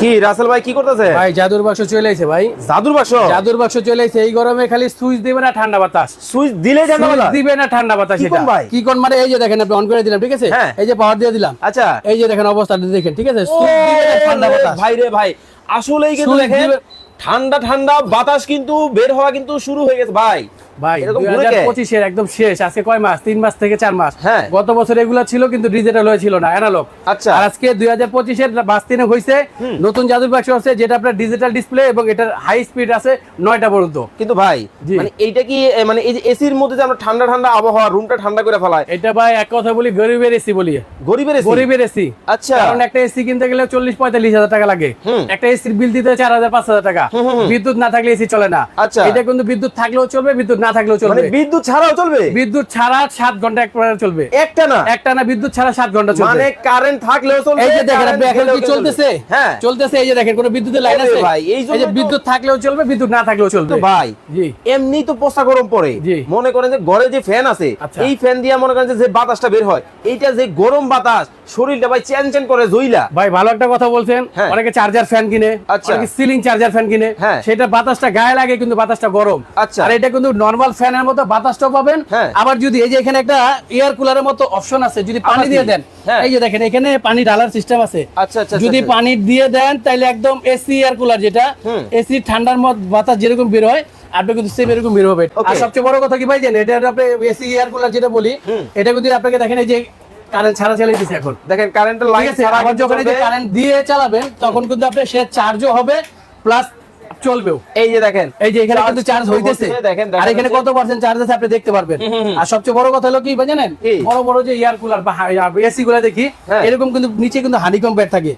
কি রাসেল ভাই কি করতেছে? ভাই জাদুর বাক্স চলে এসেছে ভাই। জাদুর বাক্স? জাদুর বাক্স চলে এসেছে এই গরমে খালি সুইচ দিবে না ঠান্ডা বাতাস? সুইচ দিলে ঠান্ডা বাতাস? দিবে না ঠান্ডা বাতাস কি এটা? কি কোন মানে এই যে দেখেন আপনি অন করে দিলাম ঠিক আছে? হ্যাঁ। এই যে পাওয়ার দিয়ে দিলাম। আচ্ছা। এই যে দেখেন অবস্থাটা দেখেন ঠিক আছে? সুইচ দিবে না ঠান্ডা বাতাস। ভাই রে ভাই। আসলেই কিন্তু দেখেন ঠান্ডা ঠান্ডা বাতাস কিন্তু বের হওয়া কিন্তু শুরু হয়ে গেছে ভাই। ভাই? পঁচিশের একদম শেষ আজকে কয় মাস? তিন মাস থেকে চার মাস। হ্যাঁ। গত বছর এগুলো ছিল কিন্তু ডিজিটাল হয়েছিল না অ্যানালগ আচ্ছা। আর আজকে দুই হাজার পঁচিশের বাস তিনে হয়েছে নতুন জাদুর বাক্স আছে যেটা আপনার ডিজিটাল ডিসপ্লে এবং এটার হাই স্পিড আছে নয়টা পর্যন্ত। কিন্তু ভাই মানে এইটা কি মানে এই যে এসির মধ্যে যে আমরা ঠান্ডা ঠান্ডা আবহাওয়া রুমটা ঠান্ডা করে ফেলায় এটা ভাই এক কথা বলি গরিবের এসি বলি। গরিবের এসি গরিবের এসি আচ্ছা। কারণ একটা এসি কিনতে গেলে চল্লিশ পঁয়তাল্লিশ হাজার টাকা লাগে। একটা এসির বিল দিতে চার হাজার পাঁচ হাজার টাকা। বিদ্যুৎ না থাকলে এসি চলে না। আচ্ছা। এটা কিন্তু বিদ্যুৎ থাকলেও চলবে বিদ্যুৎ না থাকলেও মানে চলবে বিদ্যুৎ ছাড়াও চলবে? বিদ্যুৎ ছাড়া সাত ঘণ্টা এক চলবে। একটা না? একটা না বিদ্যুৎ ছাড়া সাত ঘণ্টা চলবে। মানে কারেন্ট থাকলেও চলবে এই যে দেখেন আপনি এখন কি চলতেছে? হ্যাঁ। চলতেছে এই যে দেখেন কোনো বিদ্যুতের লাইন আছে? ভাই, এই যে বিদ্যুৎ থাকলেও চলবে বিদ্যুৎ না থাকলেও চলবে। ভাই জি। এমনি তো পোষা গরম পড়ে। মনে করেন যে ঘরে যে ফ্যান আছে আচ্ছা। এই ফ্যান দিয়ে মনে করেন যে যে বাতাসটা বের হয় এইটা যে গরম বাতাস শরীরটা ভাই চ্যান চ্যান করে জইলা ভাই ভালো একটা কথা বলছেন। হ্যাঁ। অনেকে চার্জার ফ্যান কিনে আচ্ছা। অনেকে সিলিং চার্জার ফ্যান কিনে। হ্যাঁ। সেটা বাতাসটা গায়ে লাগে কিন্তু বাতাসটা গরম। আচ্ছা। আর এটা কিন্তু নরমাল ফ্যানের মতো বাতাসটাও পাবেন। হ্যাঁ। আবার যদি এই যে এখানে একটা এয়ার কুলারের মতো অপশন আছে যদি পানি দিয়ে দেন হ্যাঁ। এই যে দেখেন এখানে পানি ঢালার সিস্টেম আছে। আচ্ছা আচ্ছা যদি আচ্ছা। পানি দিয়ে দেন তাহলে একদম এসি এয়ার কুলার যেটা এসি ঠান্ডার মত বাতাস যেরকম বের হয় আপনি কিন্তু সেম এরকম বের হবে। আর সবচেয়ে বড় কথা কি ভাই জানেন এটা আপনি এসি এয়ার কুলার যেটা বলি এটা কিন্তু আপনাকে দেখেন এই যে কারেন্ট ছাড়া চালিয়ে দিচ্ছে এখন। দেখেন কারেন্টের ঠিক লাইন আছে? যখন এই যে কারেন্ট দিয়ে চালাবেন তখন কিন্তু আপনি সে চার্জও হবে প্লাস চলবেও। এই যে দেখেন এই যে এখানে কিন্তু চার্জ হইতেছে। আর এখানে কত পার্সেন্ট চার্জ আছে আপনি দেখতে পারবেন। আর সবচেয়ে বড় কথা হলো কি জানেন? বড় বড় যে এয়ার কুলার বা এসি গুলা দেখি হ্যাঁ। এরকম কিন্তু নিচে কিন্তু হানিকম প্যাড থাকে।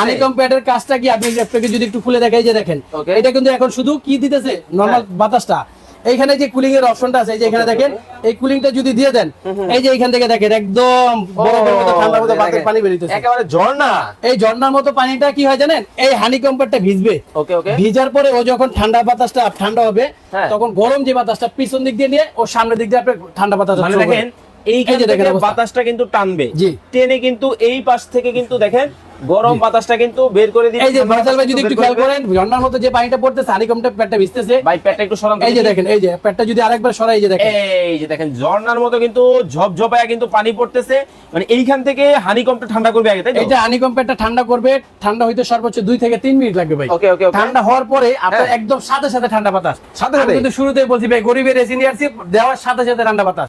হানিকম প্যাডের কাজটা কি? আপনি যদি একটু খুলে দেখাই যে দেখেন। এটা কিন্তু এখন শুধু কি দিতেছে? নরমাল বাতাসটা। এইখানে যে কুলিং এর অপশনটা আছে এই যে এখানে দেখেন এই কুলিংটা যদি দিয়ে দেন এই যে এখান থেকে দেখেন একদম বরফের মতো ঠান্ডার মতো দেখেন, পানি বেরিতেছে। একেবারে ঝর্ণা। এই ঝর্ণার মতো পানিটা কি হয় জানেন? এই হানিকম প্যাডটা ভিজবে। ওকে ওকে ভিজার পরে ও যখন ঠান্ডা বাতাসটা ঠান্ডা হবে হ্যাঁ। তখন গরম যে বাতাসটা পিছন দিক দিয়ে নিয়ে ও সামনের দিক দিয়ে আপনি ঠান্ডা বাতাস মানে দেখেন এই এই যে দেখেন অবস্থা। বাতাসটা কিন্তু টানবে। টেনে কিন্তু এই পাশ থেকে কিন্তু দেখেন গরম বাতাসটা কিন্তু বের করে দিবে এই যে ফয়সাল ভাই যদি একটু খেয়াল করেন ঝর্ণার মতো যে পানিটা পড়তেছে হানিকমটা প্যাডটা ভিজতেছে। ভাই পেটটা একটু সরান এই যে দেখেন এই যে প্যাডটা যদি আরেকবার সরাই এই যে দেখেন। এই যে দেখেন ঝর্ণার মতো কিন্তু ঝপঝপায়া কিন্তু পানি পড়তেছে। মানে এইখান থেকে হানিকমটা ঠান্ডা করবে আগে তাই তো? এইটা হানিকম প্যাডটা ঠান্ডা করবে ঠান্ডা হইতে সর্বোচ্চ দুই থেকে তিন মিনিট লাগবে ভাই। ওকে ওকে ঠান্ডা হওয়ার পরে আপনার হ্যাঁ। একদম সাথে সাথে ঠান্ডা বাতাস। সাথে সাথে? কিন্তু শুরুতেই বলছি ভাই গরিবের এসি নিয়ে আসছি দেওয়ার সাথে সাথে ঠান্ডা বাতাস।